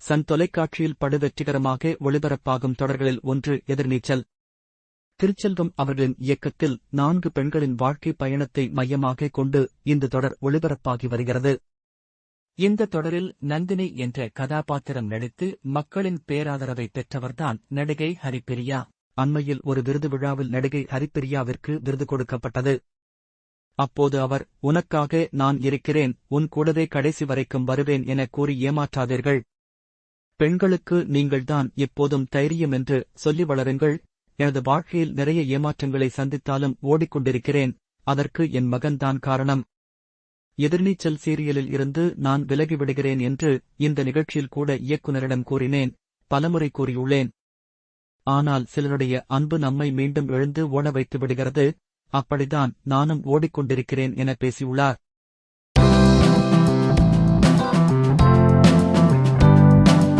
Sun தொலைக்காட்சியில் படுவெற்றிகரமாக ஒளிபரப்பாகும் தொடர்களில் ஒன்று எதிர்நீச்சல். திருச்செல்வம் அவர்களின் இயக்கத்தில் நான்கு பெண்களின் வாழ்க்கை பயணத்தை மையமாக கொண்டு இந்த தொடர் ஒளிபரப்பாகி வருகிறது. இந்த தொடரில் நந்தினி என்ற கதாபாத்திரம் நடித்து மக்களின் பேராதரவை பெற்றவர்தான் நடிகை ஹரிப்பிரியா. அண்மையில் ஒரு விருது விழாவில் நடிகை ஹரிப்பிரியாவிற்கு விருது கொடுக்கப்பட்டது. அப்போது அவர் உனக்காக நான் இருக்கிறேன் உன் கூடவே கடைசி வரைக்கும் வருவேன் என கூறி ஏமாற்றாதீர்கள். பெண்களுக்கு நீங்கள்தான் எப்போதும் தைரியம் என்று சொல்லி வளருங்கள். எனது வாழ்க்கையில் நிறைய ஏமாற்றங்களை சந்தித்தாலும் ஓடிக்கொண்டிருக்கிறேன். அதற்கு என் மகன்தான் காரணம். எதிர்நீச்சல் சீரியலில் இருந்து நான் விலகிவிடுகிறேன் என்று இந்த நிகழ்ச்சியில் கூட இயக்குனரிடம் கூறினேன். பலமுறை கூறியுள்ளேன். ஆனால் சிலருடைய அன்பு நம்மை மீண்டும் எழுந்து ஓட வைத்து விடுகிறது. அப்படிதான் நானும் ஓடிக்கொண்டிருக்கிறேன் என பேசியுள்ளார்.